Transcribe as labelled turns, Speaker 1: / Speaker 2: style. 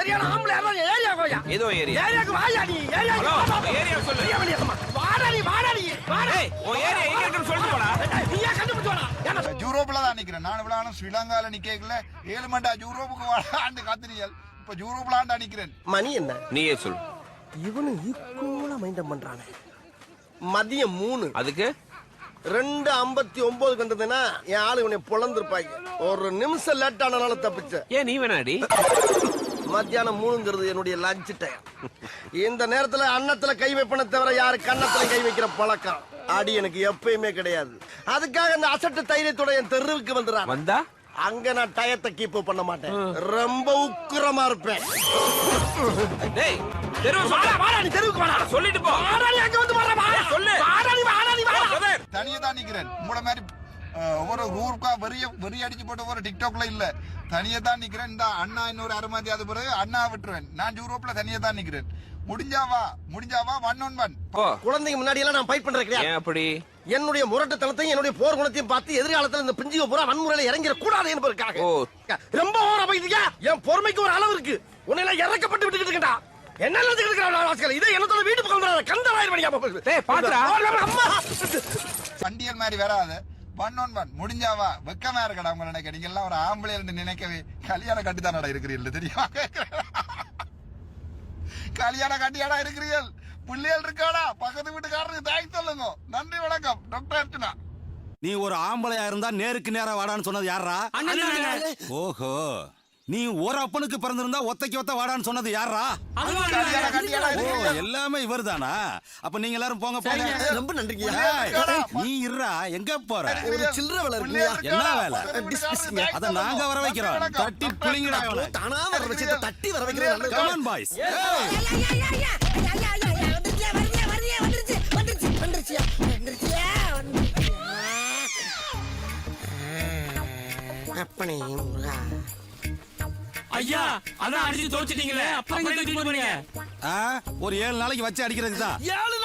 Speaker 1: சரியான ஆம்பளை யாரா ஏரியா கோயா
Speaker 2: ஏதோ ஏரியா.
Speaker 1: ஏரியாக்கு வாயா நீ? ஏரியா
Speaker 2: ஏரியா சொல்லு.
Speaker 1: வாடா நீ வாடா நீ வாடா.
Speaker 2: ஏய் உன் ஏரியா எங்க இருக்குன்னு சொல்லிட்டு போடா.
Speaker 1: நீயா கண்டுபிடிச்சு வாடா.
Speaker 3: யூரோப்ல தான் நிக்கிறேன். நான் இவ்வளவு ஸ்ரீலங்கால நிக்கல ஏழு மண்டா யூரோப்புக்கு வாடாண்டு காத்திரியல் இப்ப யூரோப்லாண்டா நிக்கிறேன்.
Speaker 1: மணி என்ன?
Speaker 2: நீயே சொல்லு.
Speaker 1: இவனு ஈக்குவலா மைண்டம் பண்றானே. மதியம் மூணு.
Speaker 2: அதுக்கு?
Speaker 1: ரெண்டு ஐம்பத்தி ஒன்பதுக்கு வந்ததுன்னா என் ஆளு இவனை பொழந்திருப்பாங்க. ஒரு நிமிஷம் லேட் ஆனனால தப்பிச்ச
Speaker 2: ஏன் நீ வேணாடி?
Speaker 1: மத்தியானம் மூணுங்கிறது என்னுடைய லஞ்ச் டைம் இந்த நேரத்துல அன்னத்துல கை வைப்பன தவிர யாரு கன்னத்துல கை வைக்கிற பழக்கம்? அடி எனக்கு எப்பயுமே கிடையாது. அதுக்காக இந்த அசட்டு தைரியத்தோட என் தெருவுக்கு வந்துடுறான்
Speaker 2: வந்தா?
Speaker 1: அங்க நான் டயத்தை கீப் பண்ண மாட்டேன். ரொம்ப உக்கிரமா இருப்பேன்.
Speaker 2: டேய் தெருவு
Speaker 1: வாடா,
Speaker 2: சொல்லு
Speaker 1: வாடா, நீ தெருவுக்கு வாடா.
Speaker 2: சொல்லிட்டு போ.
Speaker 1: வாடா, நீ அங்க வந்து வாடா, வாடா.
Speaker 2: சொல்லு.
Speaker 1: வாடா, நீ வாடா, நீ வாடா.
Speaker 2: பிரதர்.
Speaker 3: தனியா தான் நிக்கிறேன். உங்கள மாதிரி ஒரு ஊருக்கா வெறிய வெறி அடிச்சு போட்டு ஒரு டிக்டாக்ல இல்ல. தனியா தான் நிக்கிறேன். இந்த அண்ணா இன்னொரு அருமாதி அது பிறகு அண்ணா விட்டுருவேன். நான் யூரோப்ல தனியா தான் நிக்கிறேன். முடிஞ்சாவா முடிஞ்சாவா ஒன் ஒன் ஒன்
Speaker 1: குழந்தைங்க முன்னாடி எல்லாம் நான் ஃபைட்
Speaker 2: ஏன் அப்படி?
Speaker 1: என்னுடைய முரட்டுத்தனத்தையும் என்னுடைய போர் குணத்தையும் பார்த்து எதிர்காலத்துல இந்த பிஞ்சுக பூரா வன்முறையில இறங்கிட கூடாது என்பதற்காக. ரொம்ப ஓர போயிட்டீங்க என் பொறுமைக்கு ஒரு அளவு இருக்கு. உன்னை எல்லாம் இறக்கப்பட்டு விட்டுக்கிட்டு இருக்கா என்ன வாசகர் இதே என்னத்தோட வீட்டு பக்கம் கந்தராயிரம் மணியா
Speaker 2: டேய், பாத்துடா.
Speaker 1: அம்மா.
Speaker 3: வண்டியல் மாதிரி வராது. ஒன் ஒன் ஒன் முடிஞ்சாவா? வெக்கமா இருக்கடா உங்களை நினைக்க. நீங்க எல்லாம் ஒரு ஆம்பளை நினைக்கவே கல்யாணம் கட்டித்தானடா இருக்கிறீர்கள் தெரியுமா? கல்யாணம் கட்டியாடா இருக்கிறீர்கள். பிள்ளைகள் இருக்காடா? பக்கத்து வீட்டுக்காரருக்கு தாய் சொல்லுங்க. நன்றி வணக்கம். டாக்டர் அர்ச்சனா.
Speaker 4: நீ ஒரு ஆம்பளையா இருந்தா நேருக்கு நேரா வாடான்னு சொன்னது யாரா ஓஹோ. நீ ஒரு அப்பனுக்கு பிறந்திருந்தா ஒத்தைக்கு ஒத்த வாடான்னு சொன்னது யாரா எல்லாமே இவர்தானா? அப்ப நீங்க எல்லாரும் போங்க போங்க.
Speaker 1: ரொம்ப நன்றிங்க
Speaker 4: ஏய், நீ இருடா எங்க போற?
Speaker 1: ஒரு சில்லறை வேலை இருக்குயா?
Speaker 4: என்ன வேலை? அத நாங்க வர வைக்கிறோம். தட்டி புளிங்கடா
Speaker 1: தானா வர வச்சு தட்டி வர வைக்கிறேன்.
Speaker 4: கமான் பாய்ஸ்
Speaker 1: அப்பனே முருகா.
Speaker 5: ஐயா அதான் அடிச்சு தோச்சிட்டீங்களே அப்புறம்
Speaker 4: ஒரு ஏழு நாளைக்கு வச்சு அடிக்கிறதுக்கு தான்.
Speaker 5: ஏழு